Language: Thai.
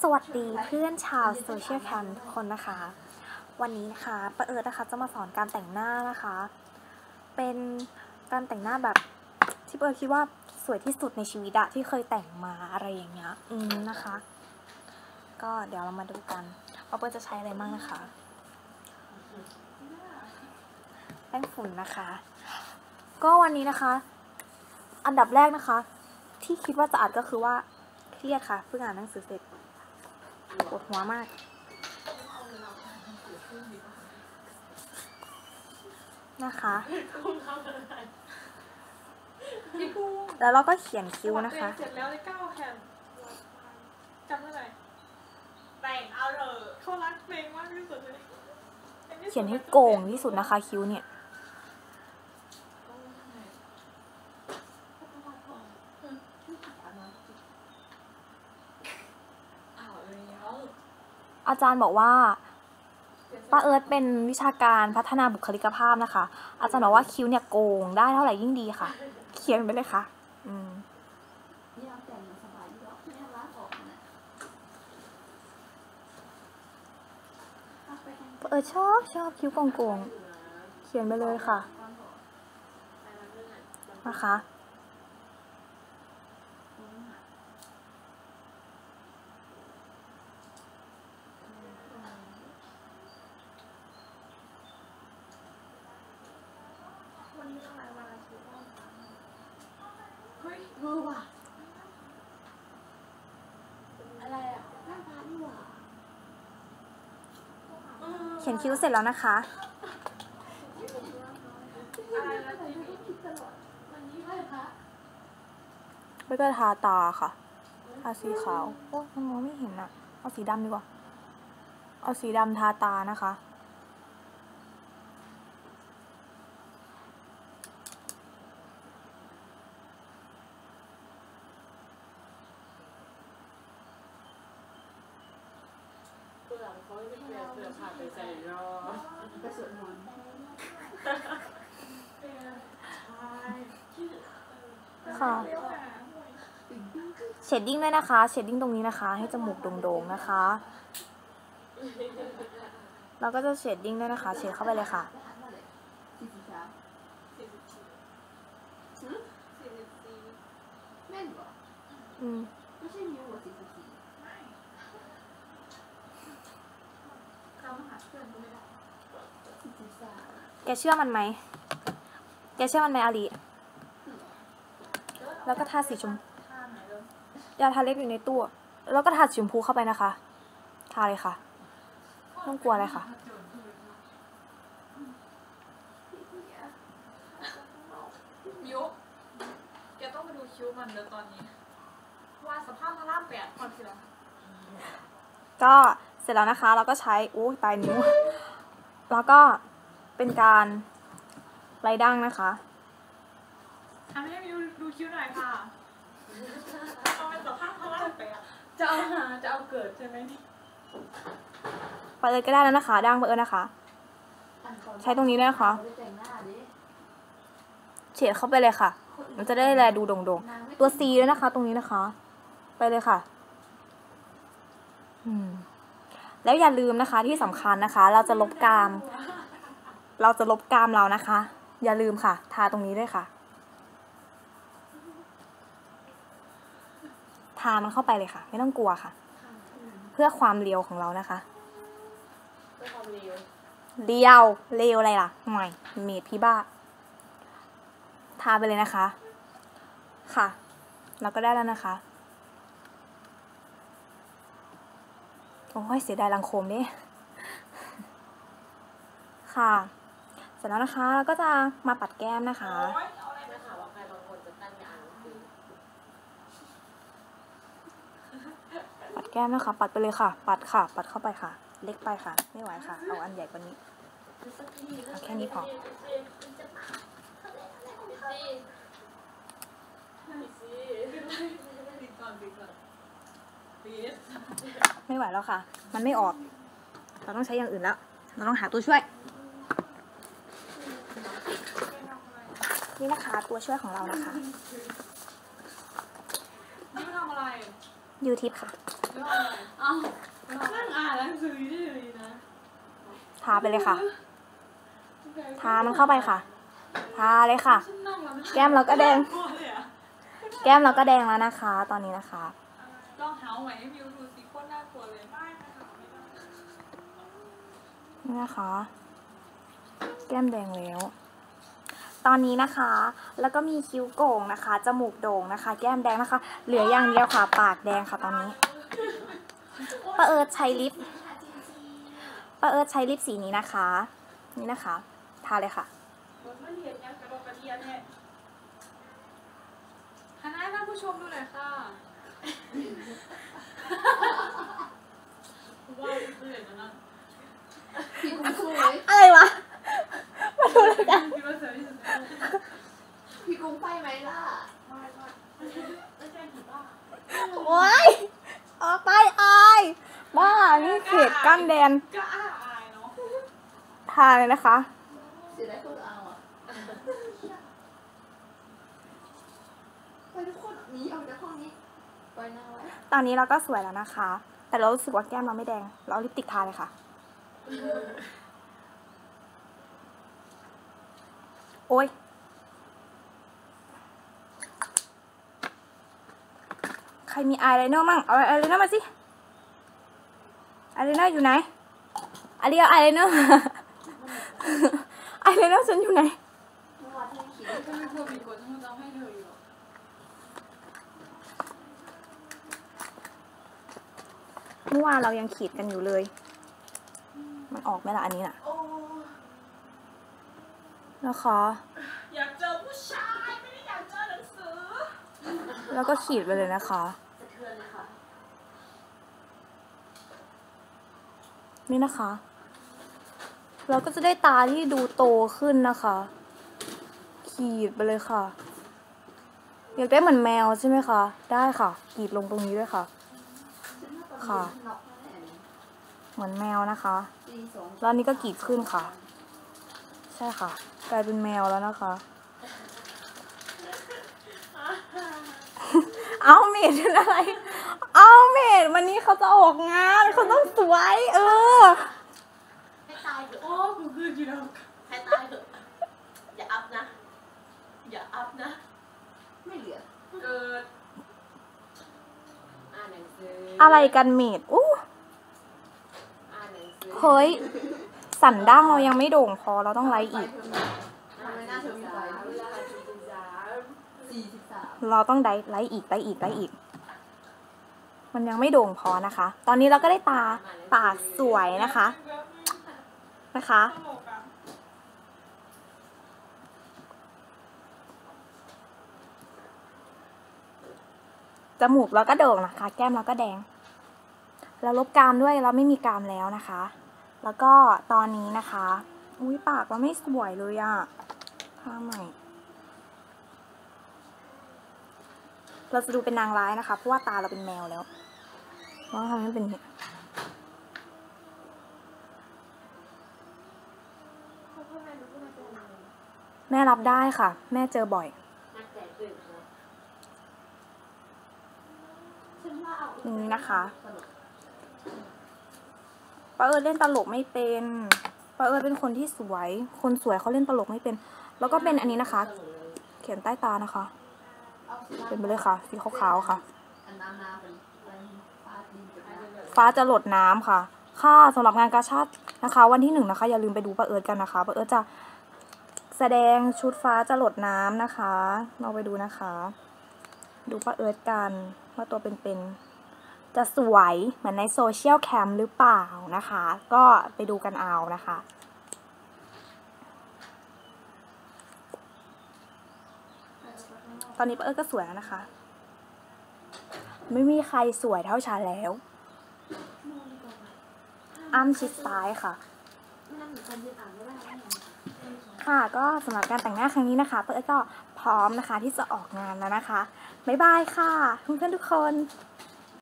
สวัสดีเพื่อนชาวโซเชียลแคมทุกคนนะคะ วันนี้นะคะป้าเอิร์ธนะคะจะมาสอนการแต่งหน้านะคะ เป็นการแต่งหน้าแบบที่ป้าเอิร์ธคิดว่าสวยที่สุดในชีวิตอะที่เคยแต่งมาอะไรอย่างเงี้ยอืมนะคะ ก็เดี๋ยวเรามาดูกันว่าเปิ้ลจะใช้อะไรบ้างนะคะแป้งฝุ่นนะคะ ก็วันนี้นะคะ อันดับแรกนะคะ ที่คิดว่าจะอัดก็คือว่าเครียดค่ะเพิ่งอ่านหนังสือเสร็จ ปวดหัวมาก นะคะพี่กุ้งแล้วเราก็เขียนคิ้วนะคะ เสร็จแล้วเลยเก้าแผ่นจำได้ไหมแต่งเอาเถอะเขารักเพลงมากที่สุดเลย เขียนให้โกงที่สุดนะคะคิ้วเนี่ย อ้าวเลยแล้ว อาจารย์บอกว่าป้าเอิร์ธเป็นวิชาการพัฒนาบุคลิกภาพนะคะ อาจารย์บอกว่าคิ้วเนี่ยโกงได้เท่าไหร่ยิ่งดีค่ะ เขียนไปเลยค่ะ อืมเออกไม่ทำร้านออกนะเอาไปทางป้าเอิร์ธชอบชอบคิ้วโกงๆเขียนไปเลยค่ะ นะคะ วันนี้ทำไมวันอาทิตย์ว่างจัง เฮ้ยเออว่ะ อะไรอะหน้าพานี่หว่าเขียนคิ้วเสร็จแล้วนะคะ อะไรนะที่คิดตลอดวันนี้ไหว้พระแล้วก็ทาตาค่ะ ทาสีขาว โอ้ยมันมองไม่เห็นอะเอาสีดำดีกว่า เอาสีดำทาตานะคะ อกเขาไม่เปลี่ยนเปลือกผ่านไปใส่รอไปสวดมนต์ค่ะเชดดิ้งด้วยนะคะเชดดิ้งตรงนี้นะคะ ให้จมูกโด่งๆนะคะ เราก็จะเชดดิ้งด้วยนะคะ เชดเข้าไปเลยค่ะอืมสี่สิบสี่แม่นเหรออืมไม่ใช่นิ้วหรอสี่สิบสี่ ไม่เรามาหาเพื่อนก็ไม่ได้ สี่สิบสาม แกเชื่อมันไหม แกเชื่อมันไหมอาลีแล้วก็ทาสีชมท่าไหนเริ่มยาทาเล็บอยู่ในตู้ แล้วก็ทาสีชมพูเข้าไปนะคะ ทาเลยค่ะไม่ต้องกลัวเลยค่ะ ยุกแกต้องไปดูคิ้วมันเดี๋ยวตอนนี้ ว่าสภาพพระรามแปดคนสิละก็ เสร็จแล้วนะคะ เราก็ใช้อู้ตายนิ้ว แล้วก็เป็นการไล่ดั้งนะคะทำให้มิวดูคิ้วหน่อยค่ะเอาเป็นสภาพพระรามแปดจะเอาหาจะเอาเกิดใช่ไหมนี่ไปเลยก็ได้แล้วนะคะดั้งไปเอิญนะคะอันก่อนใช้ตรงนี้ด้วยนะคะเอาไปแต่งหน้าดิเฉดเข้าไปเลยค่ะ มันจะได้แลดูโด่งนางไม่ๆตัว C ด้วยนะคะ ตรงนี้นะคะ ไปเลยค่ะ อืม แล้วอย่าลืมนะคะที่สำคัญนะคะ เราจะลบกราม เราจะลบกรามเรานะคะ อย่าลืมค่ะ ทาตรงนี้ด้วยค่ะ ทามันเข้าไปเลยค่ะ ไม่ต้องกลัวค่ะ เพื่อความเรียวของเรานะคะเพื่อความเร็วเรียวเรียวอะไรล่ะหน่วยเมดพี่บ้า ทาไปเลยนะคะ ค่ะ เราก็ได้แล้วนะคะ โอ้ยเสียดายลังโคมดิค่ะเสร็จแล้วนะคะเราก็จะมาปัดแก้มนะคะโอ๊ยเอาอะไรไม่มาข่าวว่าใครบางคนจะตั้งยานคือปัดแก้มนะคะ ปัดไปเลยค่ะ ปัดค่ะ ปัดเข้าไปค่ะ เล็กไปค่ะ ไม่ไหวค่ะ เอาอันใหญ่กว่านี้เอาแค่นี้พอปิดก่อนปิดก่อนปิด ไม่ไหวแล้วค่ะ มันไม่ออก เราต้องใช้อย่างอื่นแล้ว เราต้องหาตัวช่วย นี่นะคะตัวช่วยของเรานะคะนี่มันทำอะไรยูทิปค่ะอเอานั่งอ่านหนังสือได้เลยนะ ทาไปเลยค่ะ ทามันเข้าไปค่ะ ทาเลยค่ะฉันนั่งแล้วมันแก้มเราก็แดงกลัวเลยอะแก้มเราก็แดงแล้วนะคะ ตอนนี้นะคะ ลองหาใหม่ให้มิวดูสิโคตรน่ากลัวเลยไม่ค่ะไม่ได้นี่นะคะ แก้มแดงแล้ว ตอนนี้นะคะ แล้วก็มีคิ้วโก่งนะคะ จมูกโด่งนะคะ แก้มแดงนะคะ เหลืออย่างเดียวค่ะ ปากแดงค่ะตอนนี้ป้าเอิร์ธใช้ลิปป้าเอิร์ธใช้ลิปสีนี้นะคะ นี่นะคะ ทาเลยค่ะมันเห็นยังกระโดดกระเดียนเนี่ยหันหน้าให้ท่านผู้ชมดูหน่อยค่ะว่าเพื่ อะไรวะ มาดูเลยกันคิดว่าเธอที่สุดพี่กุ้งไฟไหมล่ะไม่ใช่ผีบ้าโอ๊ยออกไปอายบ้า นี่เขตกั้นแดนก็อ้ายเนาะทาเลยนะคะเสียดายคนเอาอะไปทุกคนหนีออกจากห้องนี้ ตอนนี้เราก็สวยแล้วนะคะ แต่เรารู้สึกว่าแก้มเราไม่แดง เราเอาลิปสติกทาเลยค่ะ โอ๊ยใครมีอายไลเนอร์มั่ง เอาอายไลเนอร์มาสิอายไลเนอร์อยู่ไหนอาเรียอายไลเนอร์อายไลเนอร์ฉันอยู่ไหน เมื่อวานที่ขี่ ถ้าไม่กลัวผิดกฎฉันจะเอาให้เธออยู่ เมื่อวานเรายังขีดกันอยู่เลย มันออกไหมล่ะอันนี้น่ะโอ้นะคะ อยากเจอผู้ชาย ไม่ได้อยากเจอหนังสือ แล้วก็ขีดไปเลยนะคะสะเทือนเลยค่ะนี่นะคะ เราก็จะได้ตาที่ดูโตขึ้นนะคะ ขีดไปเลยค่ะ อยากได้เหมือนแมวใช่ไหมคะ ได้ค่ะ ขีดลงตรงนี้ด้วยค่ะฉันว่าตอน ค่ะ เหมือนแมวนะคะแล้วนี้ก็กรีดขึ้นค่ะ ใช่ค่ะ กลายเป็นแมวแล้วนะคะ เอาเมดเป็นอะไร เอาเมดวันนี้เขาจะออกงานเขาต้องสวย เออให้ตายโอ้กูคือกี่ดอก ให้ตายเถอะอย่าอัพนะ อย่าอัพนะ ไม่เหลือ เกิด อ่านหนังสื ออะอะไรกันเมดอู้อ่านหนังสือเฮ้ย สันด้างเรายังไม่โด่งพอเราต้องไลฟ์อีกทำไมหน้าเธอมีไฟเวลาอะไรจริงจ้าสี่สิบสามเราต้องไดไลฟ์อีกไลฟ์อีกไลฟ์อีก มันยังไม่โด่งพอนะคะ ตอนนี้เราก็ได้ตาปากสวยนะคะ นะคะตลกอะจมูกเราก็โด่งนะคะ แก้มเราก็แดง แล้วลบกรามด้วยเราไม่มีกรามแล้วนะคะ แล้วก็ตอนนี้นะคะ อุ้ยปากเราไม่สวยเลยอะทาใหม่เราจะดูเป็นนางร้ายนะคะ เพราะว่าตาเราเป็นแมวแล้วเราต้องทำให้เป็นอย่างนี้แม่รับได้ค่ะ แม่เจอบ่อยนักแต่ตื่นนะฉันว่าเอาอย่างนี้นะคะ ป้าเอิญเล่นตลกไม่เป็นป้าเอิญเป็นคนที่สวย คนสวยเขาเล่นตลกไม่เป็น แล้วก็เป็นอันนี้นะคะ เขียนใต้ตานะคะ เป็นไปเลยค่ะ สีขาวๆค่ะ ฟ้าจะหลดน้ำค่ะ ค่ะสำหรับงานกาชาตินะคะ วันที่หนึ่งนะคะ อย่าลืมไปดูป้าเอิญกันนะคะป้าเอิญจะแสดงชุดฟ้าจะหลดน้ำนะคะ เราไปดูนะคะ ดูป้าเอิญกันว่าตัวเป็นๆ จะสวยเหมือนในโซเชียลแคมหรือเปล่านะคะ ก็ไปดูกันเอานะคะตอนนี้ป้าเอิญก็สวยแล้วนะคะ ไม่มีใครสวยเท่าฉันแล้ว อ้ำชิดซ้ายค่ะนั่นหนูคนยืนอ่านไม่ได้แล้วไงค่ะก็สำหรับการแต่งหน้าครั้งนี้นะคะเปิ้ลก็พร้อมนะคะที่จะออกงานแล้วนะคะ บ๊ายบายค่ะเพื่อนๆทุกคน